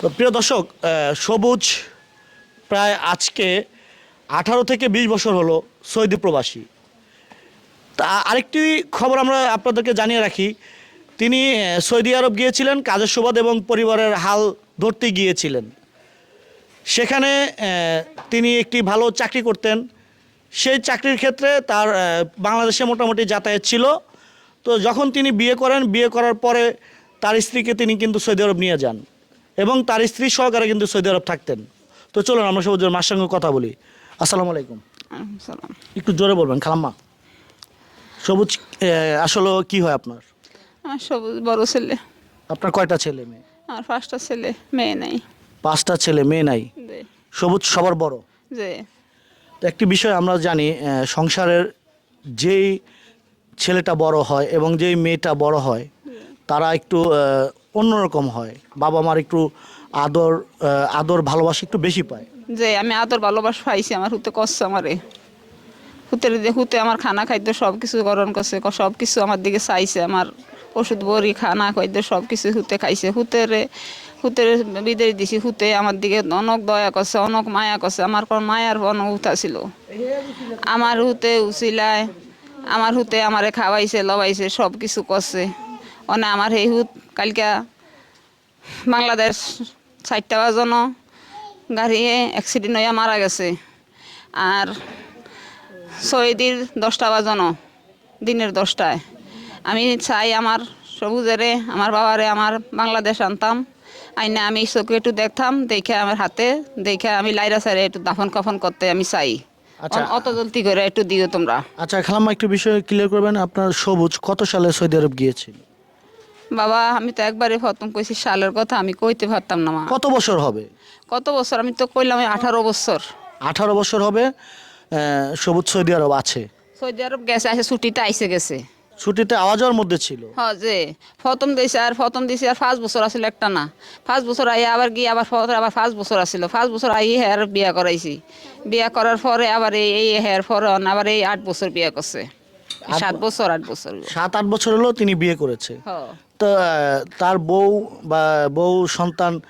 তো প্রিয় দর্শক সবুজ প্রায় আজকে আঠারো থেকে বিশ বছর হলো সৌদি প্রবাসী। তা আরেকটি খবর আমরা আপনাদেরকে জানিয়ে রাখি, তিনি সৌদি আরব গিয়েছিলেন, কাজের সুবাদ এবং পরিবারের হাল ধরতে গিয়েছিলেন। সেখানে তিনি একটি ভালো চাকরি করতেন। সেই চাকরির ক্ষেত্রে তার বাংলাদেশে মোটামুটি যাতায়াত ছিল। তো যখন তিনি বিয়ে করেন, বিয়ে করার পরে তার স্ত্রীকে তিনি কিন্তু সৌদি আরব নিয়ে যান। এবং তার স্ত্রী সহকারে কিন্তু সৌদি আরব থাকতেন। তো চলুন আমরা সবুজের মার সঙ্গে কথা বলি। আসসালামু আলাইকুম। একটু জোরে বলবেন খালাম্মা। সবুজ আসলে কি হয় আপনার? আমার সবুজ বড় ছেলে। আপনার কয়টা ছেলে মেয়ে? আমার পাঁচটা ছেলে মেয়ে নাই। পাঁচটা ছেলে মেয়ে নাই। সবুজ সবার বড়? যে তো একটি বিষয় আমরা জানি সংসারের যেই ছেলেটা বড় হয় এবং যেই মেয়েটা বড় হয় তারা একটু অন্যরকম হয়। বাবা মার একটু আদর আদর, ভালোবাসা একটু বেশি পায়। যে আমি আদর, ভালোবাসা পাইছি, আমার হুতে কষ্ট আমারে। হুতের হুতে আমার খানা খাদ্য সব কিছু গরম করছে সব কিছু আমার দিকে চাইছে, আমার ওষুধ, বড়ি, খানা খাদ্য সব কিছু হুতে খাইছে। হুতেরে, হুতের বিদেশ দিছি, হুতে আমার দিকে অনেক দয়া করছে, অনেক মায়া করছে। আমার কোন মায়ার অনেক উঠা ছিল। আমার হুতে উচিলায়, আমার হুতে আমারে খাওয়াইছে লবাইছে সব কিছু করছে। অনে আমার সেই হুত কালকা বাংলাদেশ চারটা বাজনো গাড়িয়ে অ্যাক্সিডেন্ট হইয়া মারা গেছে। আর সৌদির দশটা বাজনো দিনের দশটায়। আমি চাই আমার সবুজেরে আমার বাবারে আমার বাংলাদেশ আনতাম। আইনে আমি চোখে একটু দেখতাম দেখে আমার হাতে দেখে আমি লাইরা সাইরে একটু দাফন কাফন করতে আমি চাই। আচ্ছা। অত জলদি করে একটু দিও তোমরা। আচ্ছা খালাম্মা একটু বিষয় ক্লিয়ার করবেন আপনার সবুজ কত সালে সৌদি আরব গিয়েছিল? বাবা আমি তো একবারে প্রথম কইছি সালের কথা আমি কইতে পারতাম না মা। কত বছর হবে? কত বছর? আমি তো কইলাম আঠারো বছর। আঠারো বছর হবে আহ, সবুজ সৌদি আরব আছে। সৌদি আরব গেছে আসে ছুটিতে আইসে গেছে। ছুটিতে আওয়াজের মধ্যে ছিল। হ যে। প্রথম দিয়েছে আর প্রথম দিয়েছে আর পাঁচ বছর আসলে একটা না। পাঁচ বছর আই আবার গিয়ে আবার পরে আবার পাঁচ বছর আসছিল পাঁচ বছর আই হ্যার বিয়া করাইছি। বিয়া করার পরে আবার এই এই হ্যার পরে আবার এই আট বছর বিয়া করছে। সাত বছর আট বছর। সাত আট বছর হলো তিনি বিয়ে করেছে। হ। তার বউ বা বউ সন্তান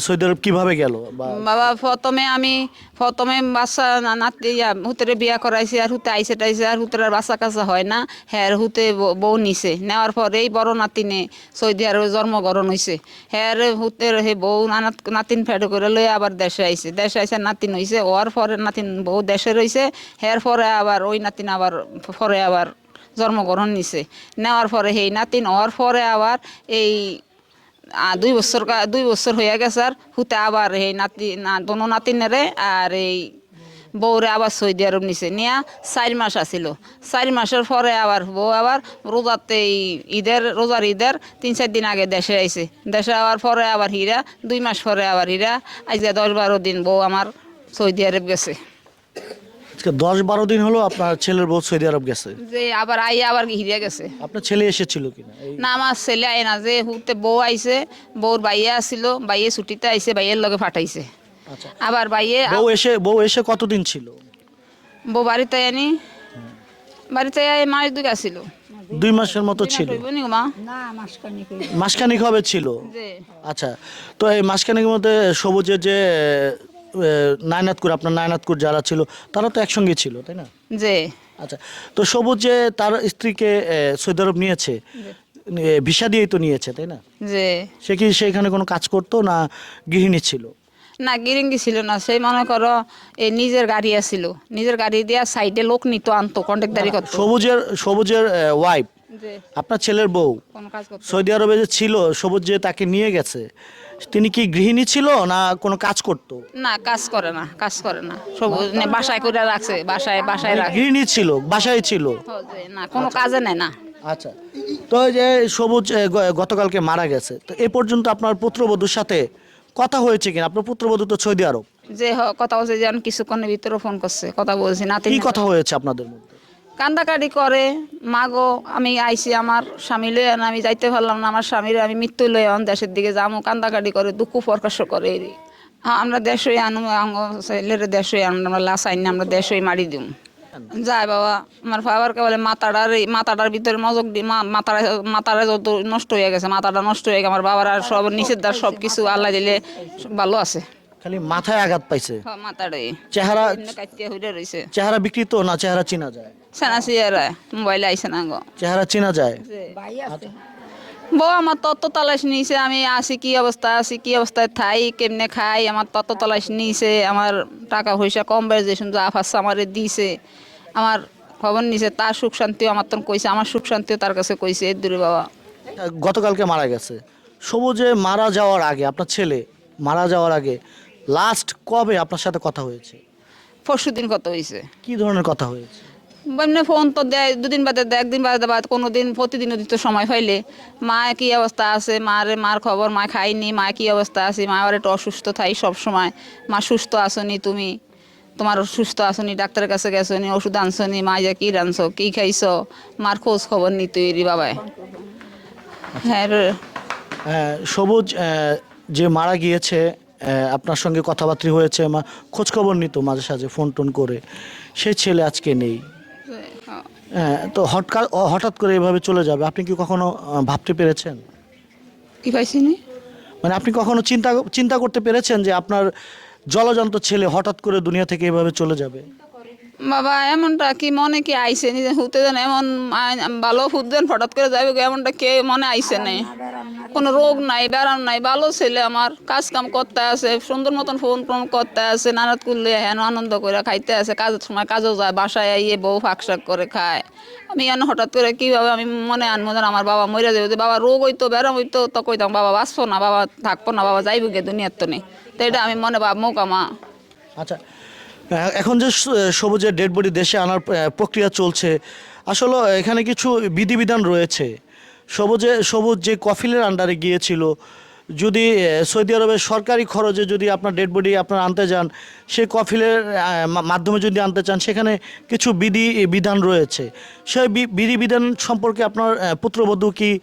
সৌদি আরব কীভাবে গেল? বাবা, প্রথমে আমি, প্রথমে না- নাতি হুতেরে বিয়া করাইছি, আর হুতে আইসে টাইসে আর হুতের আর বাচ্চা কাচ্চা হয় না। হ্যার হুতে বউ নিছে। নেওয়ার পরে এই বড় নাতিনে সৌদি আরবে জন্মগ্রহণ হয়েছে হ্যার হুতের হে বউ নাতিন ফেড করে লই আবার দেশে আইছে। দেশে আইসে নাতিন হইছে ওর পরে নাতিন বউ দেশে রইছে। হ্যার পরে আবার ওই নাতিন আবার পরে আবার জন্মগ্রহণ নিছে। নেওয়ার পরে সেই নাতিন হওয়ার পরে আবার এই দুই বছর দুই বছর হয়ে গেছে আর হুতে আবার সেই নাতি দোনো নাতিনেরে আর এই বউরে আবার সৌদি আরব নিছে। নিয়া চার মাস আসিল চার মাসের পরে আবার বউ আবার রোজাতে ঈদের, রোজার ঈদের তিন চার দিন আগে দেশে আইছে। দেশে আবার পরে আবার হীরা, দুই মাস পরে আবার হীরা। আজকে দশ বারো দিন বউ আমার সৌদি আরব গেছে। আজকে দশ বারো দিন হলো আপনার ছেলের বউ সৌদি আরব গেছে। যে আবার আইয়া আবার হিরিয়া গেছে। আপনার ছেলে এসেছিল কিনা? না আমার ছেলে আয় না যে হুতে বউ আইছে বউর বাইয়া আসিল বাইয়ে ছুটিতে আইছে বাইয়ের লগে ফাটাইছে। আচ্ছা। আবার বাইয়ে বউ এসে বউ এসে কতদিন ছিল? বউ বাড়িতে আনি বাড়িতে আয় মাস দুই আসিল দুই মাসের মতো ছিল। মাসখানিক হবে ছিল। আচ্ছা তো এই মাসখানিকের মধ্যে সবুজের যে নায়নাতকুর আপনার নায়নাতকুর যারা ছিল তারা তো একসঙ্গে ছিল তাই না? যে আচ্ছা তো সবুজ যে তার স্ত্রীকে সৌদি আরব নিয়েছে ভিসা দিয়েই তো নিয়েছে তাই না? যে সে কি সেখানে কোনো কাজ করতো না গৃহিণী ছিল? না গিরিঙ্গি ছিল না। সেই মনে করো এই নিজের গাড়ি আসিল নিজের গাড়ি দিয়া সাইডে লোক নিত আনতো কন্ট্রাক্টারি করতো। সবুজের সবুজের ওয়াইফ আপনার ছেলের বউ সৌদি আরবে যে ছিল সবুজ যে তাকে নিয়ে গেছে তিনি কি গৃহিণী ছিল না কোনো কাজ করতো? না কাজ করে না কাজ করে না। সব বাসায় করে রাখছে বাসায় বাসায় রাখে। গৃহিণী ছিল বাসায় ছিল? না কোনো কাজে নেয় না। আচ্ছা। তো এই যে সবুজ গতকালকে মারা গেছে তো এ পর্যন্ত আপনার পুত্রবধূর সাথে কথা হয়েছে কিনা? আপনার পুত্রবধূ তো সৌদি আরব। যে কথা বলছে যে কিছুক্ষণের ভিতরে ফোন করছে কথা বলছি নাতি কি কথা হয়েছে আপনাদের মধ্যে? কান্দাকাটি করে, মাগো, আমি আইছি আমার স্বামী আন আমি যাইতে পারলাম না, আমার স্বামীর আমি মৃত্যু লই আন দেশের দিকে যাব কান্দাকাটি করে, দুঃখ প্রকাশ করে হ্যাঁ আমরা দেশই আনু ছেলের দেশই আনু আমরা লাশ আইনি আমরা দেশই মারি দিম। যায় বাবা, আমার বাবারকে বলে মাথাটার মাথাটার ভিতরে মজক মাথাটা মাথাটা যত নষ্ট হয়ে গেছে, মাথাটা নষ্ট হয়ে গেছে, আমার বাবার আর সব, নিষেধার সব কিছু আল্লাহ দিলে ভালো আছে। খালি মাথায় আঘাত পাইছে। মাথাটাই চেহারা চেহারা বিকৃত না চেহারা চেনা যায়? সিয়ারা মোবাইলে আইসে না গো চেহারা চেনা যায়? বউ আমার তালাশ নিয়েছে আমি আছি কি অবস্থা আছি কি অবস্থায় থাই কেমনে খাই আমার তালাশ নিয়েছে আমার টাকা পয়সা কম যা ফার্স্ট আমারে দিয়েছে আমার খবর নিছে তার সুখ শান্তিও আমার তখন কইছে আমার সুখ শান্তিও তার কাছে কইছে এর দূরে বাবা। গতকালকে মারা গেছে। সবুজে মারা যাওয়ার আগে আপনার ছেলে মারা যাওয়ার আগে লাস্ট কবে আপনার সাথে কথা হয়েছে? পরশু দিন কথা হয়েছে। কি ধরনের কথা হয়েছে? এমনি ফোন তো দেয় দুদিন বাদে দেয় একদিন বাদে বাদ কোনো দিন প্রতিদিনও দিত সময় পাইলে মা কি অবস্থা আছে? মারে মার খবর মা খাইনি মা কি অবস্থা আছে? মা আবার একটু অসুস্থ থাই সব সময় মা সুস্থ আসনি তুমি? তোমার সুস্থ আসনি ডাক্তারের কাছে গেছনি ওষুধ আনছো নি মা যা কি রানছো কি খাইছো? মার খোঁজ খবর নি তুই রে বাবাই। হ্যাঁ সবুজ যে মারা গিয়েছে আপনার সঙ্গে কথাবার্তা হয়েছে মা খোঁজ খবর নিত মাঝে সাঝে ফোন টোন করে। সেই ছেলে আজকে নেই। হ্যাঁ, তো হঠাৎ হঠাৎ করে এভাবে চলে যাবে আপনি কি কখনো ভাবতে পেরেছেন? কি পাইছিনি মানে আপনি কখনো চিন্তা চিন্তা করতে পেরেছেন যে আপনার জলজন্ত ছেলে হঠাৎ করে দুনিয়া থেকে এভাবে চলে যাবে? বাবা, এমনটা কি মনে কি আইছে? নিজে হুতে দেন এমন ভালো হুত দেন হঠাৎ করে যাবে এমনটা কে মনে আইসে নেই? কোনো রোগ নাই, ব্যারাম নাই, ভালো ছেলে আমার কাজ কাম করতে আছে, সুন্দর মতন ফোন ফোন করতে আছে নানাদ করলে হেন আনন্দ করে খাইতে আছে, কাজের সময় কাজও যায়, বাসায় আইয়ে বউ ফাঁক শাক করে খায়। আমি এন হঠাৎ করে কীভাবে আমি মনে আনব যেন আমার বাবা মরে যাবে বাবা, রোগ হইতো, ব্যারাম হইতো, তো কইতাম, বাবা, বাঁচবো না, বাবা থাকব না, বাবা যাইব গে দুনিয়ার তো নেই তো এটা আমি মনে ভাব মুখ আমা আচ্ছা এখন যে সবুজের ডেড বডি দেশে আনার প্রক্রিয়া চলছে, আসলে এখানে কিছু বিধিবিধান রয়েছে। সবুজে, সবুজ যে কফিলের আন্ডারে গিয়েছিল, যদি সৌদি আরবের সরকারি খরচে যদি আপনার ডেড বডি আপনার আনতে যান সেই কফিলের মাধ্যমে যদি আনতে চান, সেখানে কিছু বিধি, বিধান রয়েছে। সেই বি- বিধিবিধান সম্পর্কে আপনার পুত্রবধূ কি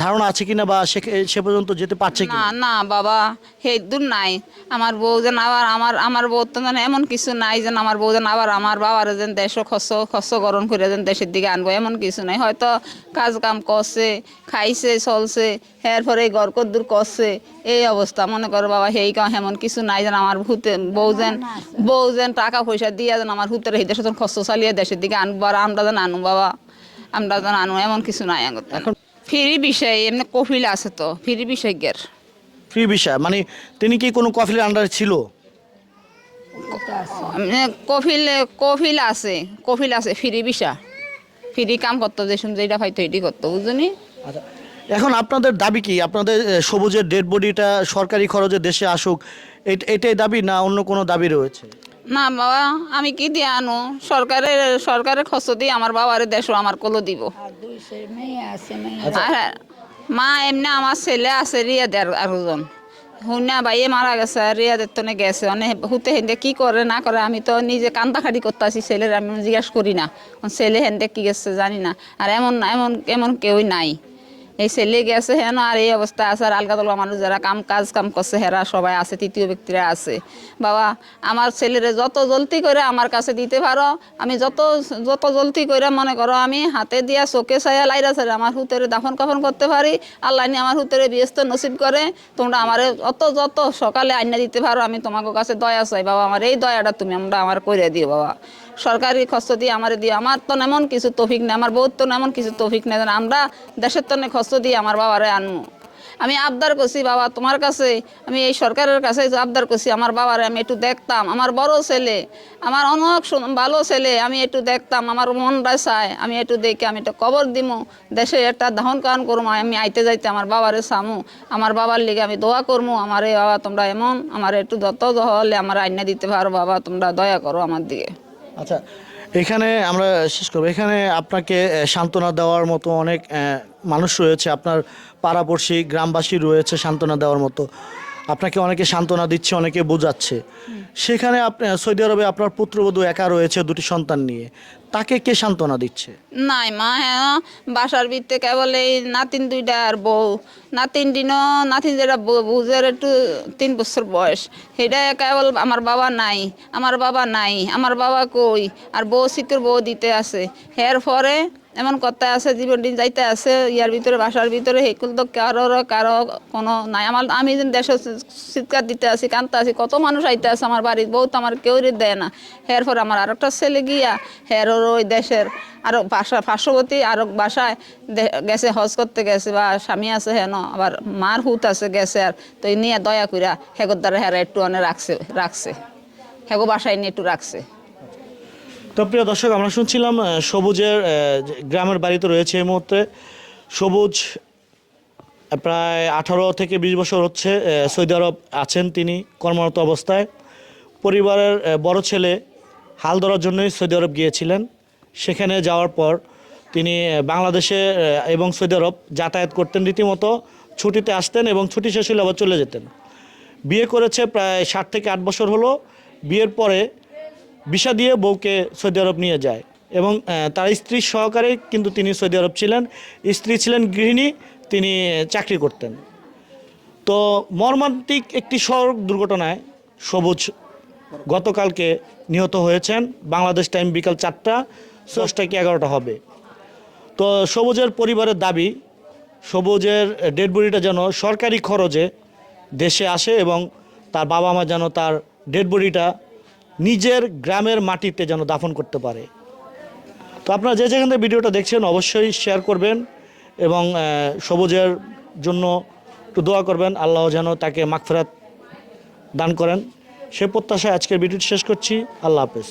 ধারণা আছে কিনা বা সে সে পর্যন্ত যেতে পারছে কি না না বাবা হে দূর নাই। আমার বউ যেন আবার আমার আমার বউ তো যেন এমন কিছু নাই যেন আমার বউ যেন আবার আমার বাবার যেন দেশ খস খস গরম করে যেন দেশের দিকে আনব এমন কিছু নাই। হয়তো কাজ কাম করছে খাইছে চলছে এর পরে ঘর কদ্দুর করছে এই অবস্থা। মনে করো বাবা সেই কাম এমন কিছু নাই যেন আমার ভূতে বউ যেন বউ যেন টাকা পয়সা দিয়ে যেন আমার ভূতের এই দেশে খস চালিয়ে দেশের দিকে আনব আর আমরা যেন আনু বাবা। আমরা যেন আনু এমন কিছু নাই এখন ফ্রি বিষয় এমনি কফিল আছে তো ফ্রি বিশেষজ্ঞের ফ্রি বিষয়? মানে তিনি কি কোনো কফিলের আন্ডারে ছিল? কফিল কফিল আছে কফিল আছে ফ্রি বিষা ফ্রি কাম করতো যে শুনছে এটা হয়তো এটি করতো বুঝলি আচ্ছা এখন আপনাদের দাবি কি? আপনাদের সবুজের ডেড বডিটা সরকারি খরচে দেশে আসুক এট- এটাই দাবি না অন্য কোনো দাবি রয়েছে? না বাবা আমি কি দিয়ে আনো? সরকারের সরকারের খরচ দিয়ে আমার বাবারে দেশ আমার কলো দিব। আর মা এমনি আমার ছেলে আছে রিয়াদের আরোজন হুনা বাইয়ে মারা গেছে রিয়াদের তনে গেছে অনেক হুতে হেন্দে কি করে না করে আমি তো নিজে কান্দাখাটি করতে আসি ছেলের আমি জিজ্ঞাসা করি না। ছেলে হেন্দে কি গেছে জানি না। আর এমন এমন এমন কেউই নাই। এই ছেলে গেছে হেন আর এই অবস্থা আছে, আর আলগা তলগা মানুষ যারা কাম, কাজ, কাম করছে, হেরা সবাই আছে, তৃতীয় ব্যক্তিরা আছে। বাবা, আমার ছেলেরে যত জলদি করে আমার কাছে দিতে পারো, আমি যত যত জলদি করে মনে করো আমি হাতে দিয়া চোখে ছায়া লাইরা ছাড়া আমার হুতেরে দাফন কাফন করতে পারি, আল্লাহ আমার হুতেরে ব্যস্ত নসিব করে, তোমরা আমার অত যত সকালে আইনা দিতে পারো, আমি তোমাকে কাছে দয়া চাই। বাবা, আমার এই দয়াটা তুমি আমরা আমার করে দিও, বাবা। সরকারি খরচ দিয়ে আমার দিয়ে আমার তো এমন কিছু তফিক নেই, আমার বহুত তো এমন কিছু তফিক নেই। আমরা দেশের তনে খরচ দিয়ে আমার বাবারে আনব আমি আবদার করছি, বাবা, তোমার কাছে, আমি এই সরকারের কাছে আবদার করছি, আমার বাবারে আমি একটু দেখতাম। আমার বড় ছেলে, আমার অনেক ভালো ছেলে, আমি একটু দেখতাম। আমার মনটা চায় আমি একটু দেখে আমি একটা কবর দিমু। দেশে একটা দাহন কাহন করব আমি আইতে যাইতে আমার বাবারে সামু। আমার বাবার লিগে আমি দোয়া করব আমার, বাবা, তোমরা এমন, আমার একটু যত হলে আমার আইনা দিতে পারো, বাবা, তোমরা দয়া করো আমার দিকে। আচ্ছা এখানে আমরা শেষ করব। এখানে আপনাকে সান্ত্বনা দেওয়ার মতো অনেক মানুষ রয়েছে। আপনার পাড়াপড়শি, গ্রামবাসী রয়েছে সান্ত্বনা দেওয়ার মতো। আপনাকে অনেকে সান্ত্বনা দিচ্ছে, অনেকে বোঝাচ্ছে। সেখানে আপনি, সৌদি আরবে আপনার পুত্রবধূ একা রয়েছে দুটি সন্তান নিয়ে। তাকে কে সান্ত্বনা দিচ্ছে? নাই মা হ্যাঁ বাসার ভিতরে কেবল এই নাতিন দুইটা আর বউ। নাতিন দিনও, নাতিন যেটা বুঝের একটু তিন বছর বয়স। সেটা কেবল আমার বাবা নাই, আমার বাবা নাই, আমার বাবা কই? আর বউ সিকুর বউ দিতে আছে। এর পরে এমন কথা আছে, জীবন দিন যাইতে আছে, ইয়ার ভিতরে, বাসার ভিতরে সেইকুল তো কারও কারও কোনো নাই। আমার, আমি যেন দেশে চিৎকার দিতে আছি কানতে আছি কত মানুষ আইতে আছে আমার বাড়ির বহুত আমার কেউ দেয় না। এর পর আমার আরেকটা ছেলে গিয়া, হের ওই দেশের আরও বাসা, পার্শ্ববর্তী আরও বাসায় গেছে, হজ করতে গেছে, বা স্বামী আছে হেন, আবার মার হুত আছে গেছে আর, তো নিয়ে দয়া কইরা হেগর দ্বারা হেরা একটু অনেক রাখছে রাখছে। হেগো বাসায় নিয়ে একটু রাখছে। তো প্রিয় দর্শক, আমরা শুনছিলাম সবুজের গ্রামের বাড়িতে রয়েছে এই মুহূর্তে। সবুজ প্রায় আঠারো থেকে বিশ বছর হচ্ছে সৌদি আরব আছেন তিনি কর্মরত অবস্থায়। পরিবারের বড় ছেলে হাল ধরার জন্যই সৌদি আরব গিয়েছিলেন। সেখানে যাওয়ার পর তিনি বাংলাদেশে এবং সৌদি আরব যাতায়াত করতেন রীতিমতো, ছুটিতে আসতেন এবং ছুটি শেষ হলে আবার চলে যেতেন। বিয়ে করেছে প্রায় ষাট থেকে আট বছর হলো। বিয়ের পরে ভিসা দিয়ে বউকে সৌদি আরব নিয়ে যায় এবং তার স্ত্রীর সহকারে কিন্তু তিনি সৌদি আরব ছিলেন। স্ত্রী ছিলেন গৃহিণী, তিনি চাকরি করতেন। তো মর্মান্তিক একটি সড়ক দুর্ঘটনায় সবুজ গতকালকে নিহত হয়েছেন। বাংলাদেশ টাইম বিকাল চারটা দশটা কি এগারোটা হবে। তো সবুজের পরিবারের দাবি, সবুজের ডেড বডিটা যেন সরকারি খরচে দেশে আসে এবং তার বাবা মা যেন তার ডেড বডিটা নিজের গ্রামের মাটিতে যেন দাফন করতে পারে। তো আপনারা যে যেখান থেকে ভিডিওটা দেখছেন অবশ্যই শেয়ার করবেন এবং সবুজের জন্য একটু দোয়া করবেন। আল্লাহ যেন তাকে মাগফেরাত দান করেন। সে প্রত্যাশায় আজকের ভিডিওটি শেষ করছি। আল্লাহ হাফেজ।